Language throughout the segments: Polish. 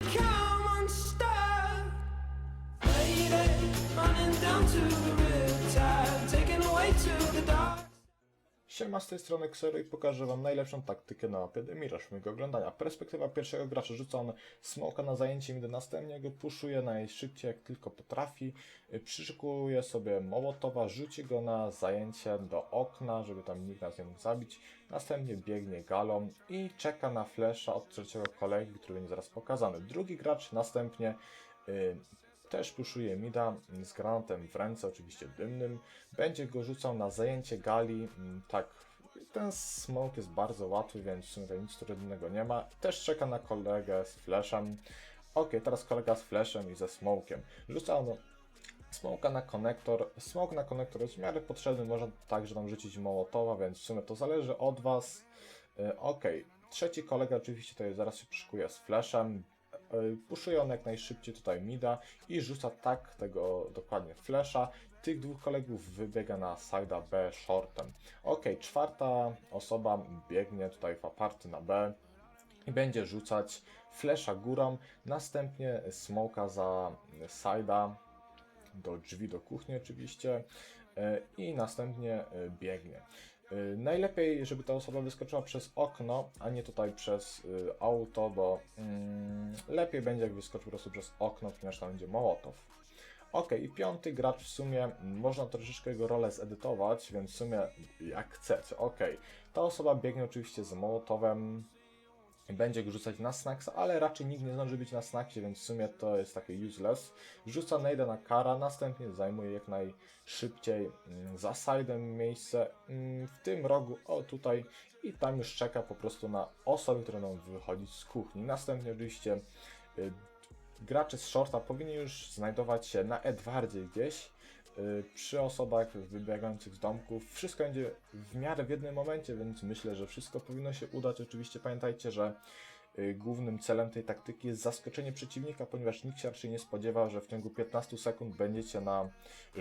Come unstuck. Lady, running down to Siema, z tej strony Xero i pokażę Wam najlepszą taktykę na mapie Demiraż mojego oglądania. Perspektywa pierwszego gracza rzuca on smoka na zajęcie mid, następnie go puszuje najszybciej jak tylko potrafi. Y, Przyszykuje sobie Mołotowa, rzuci go na zajęcie do okna, żeby tam nikt nas nie mógł zabić. Następnie biegnie galą i czeka na flesza od trzeciego kolegi, który będzie zaraz pokazany. Drugi gracz następnie y, też puszuje Mida z granatem w ręce, oczywiście dymnym. Będzie go rzucał na zajęcie gali. mm, Tak, ten smoke jest bardzo łatwy, więc w sumie nic trudnego nie ma. Też czeka na kolegę z flashem. Ok, teraz kolega z flashem i ze smokiem. Rzuca on smoka na konektor. Smoke na konektor jest w miarę potrzebny, można także tam rzucić mołotowa, więc w sumie to zależy od Was. E, Ok, trzeci kolega oczywiście tutaj zaraz się przyszykuje z flashem. E, Puszuje on jak najszybciej tutaj mida i rzuca tak tego dokładnie flasha. Tych dwóch kolegów wybiega na side'a B shortem. Ok, czwarta osoba biegnie tutaj w aparty na B i będzie rzucać flasha górą, następnie smoka za side'a do drzwi do kuchni oczywiście e, i następnie e, biegnie. E, Najlepiej, żeby ta osoba wyskoczyła przez okno, a nie tutaj przez e, auto, bo mm, lepiej będzie jak wyskoczył po prostu przez okno, ponieważ tam będzie Mołotow. Ok, i piąty gracz w sumie, można troszeczkę jego rolę zedytować, więc w sumie jak chcecie. Ok, ta osoba biegnie oczywiście z Mołotowem, będzie go rzucać na snacks, ale raczej nikt nie zdąży być na snacksie, więc w sumie to jest takie useless. Rzuca Nejda na kara, następnie zajmuje jak najszybciej mm, za side'em miejsce mm, w tym rogu, o tutaj i tam już czeka po prostu na osoby, które będą wychodzić z kuchni. Następnie oczywiście y, gracze z shorta powinni już znajdować się na Edwardzie gdzieś, przy osobach wybiegających z domków. Wszystko będzie w miarę w jednym momencie, więc myślę, że wszystko powinno się udać. Oczywiście pamiętajcie, że y, głównym celem tej taktyki jest zaskoczenie przeciwnika, ponieważ nikt się raczej nie spodziewa, że w ciągu 15 sekund będziecie na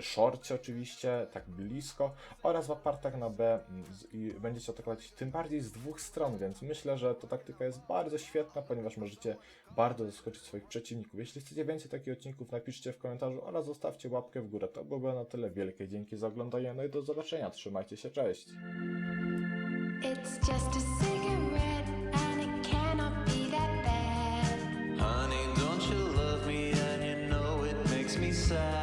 szorcie oczywiście, tak blisko, oraz w apartach na B mm, i będziecie atakować tym bardziej z dwóch stron, więc myślę, że ta taktyka jest bardzo świetna, ponieważ możecie bardzo zaskoczyć swoich przeciwników. Jeśli chcecie więcej takich odcinków, napiszcie w komentarzu oraz zostawcie łapkę w górę. To byłoby na tyle wielkie. Dzięki za oglądanie, no i do zobaczenia. Trzymajcie się, cześć! side.